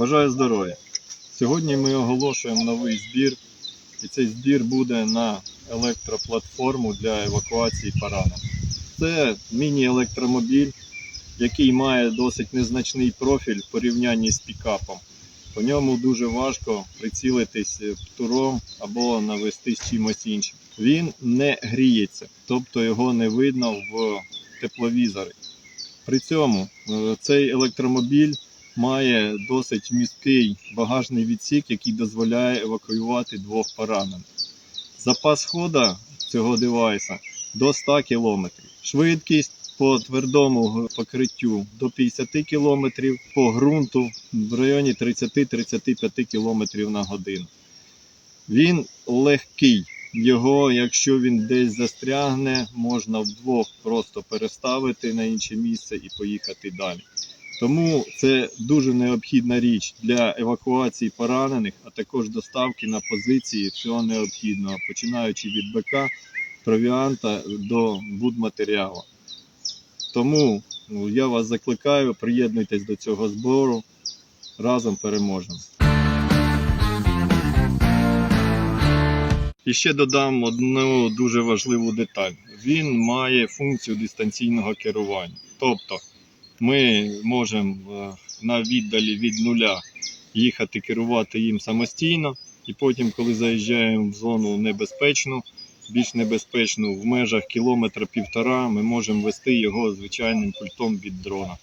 Бажаю здоров'я. Сьогодні ми оголошуємо новий збір, і цей збір буде на електроплатформу для евакуації поранених. Це міні-електромобіль, який має досить незначний профіль в порівнянні з пікапом. По ньому дуже важко прицілитись птуром або навестись чимось іншим. Він не гріється, тобто його не видно в тепловізорі. При цьому е, цей електромобіль має досить місткий багажний відсік, який дозволяє евакуювати двох поранених. Запас хода цього девайса до 100 км. Швидкість по твердому покриттю до 50 км, по ґрунту в районі 30-35 км на годину. Він легкий. Його, якщо він десь застрягне, можна вдвох просто переставити на інше місце і поїхати далі. Тому це дуже необхідна річ для евакуації поранених, а також доставки на позиції всього необхідного, починаючи від БК, провіанта до будматеріалу. Тому ну, я вас закликаю, приєднуйтесь до цього збору. Разом переможемо. І ще додам одну дуже важливу деталь. Він має функцію дистанційного керування. Тобто ми можемо е, на віддалі від нуля їхати керувати їм самостійно, і потім, коли заїжджаємо в зону небезпечну, більш небезпечну, в межах кілометра півтора, ми можемо вести його звичайним пультом від дрона.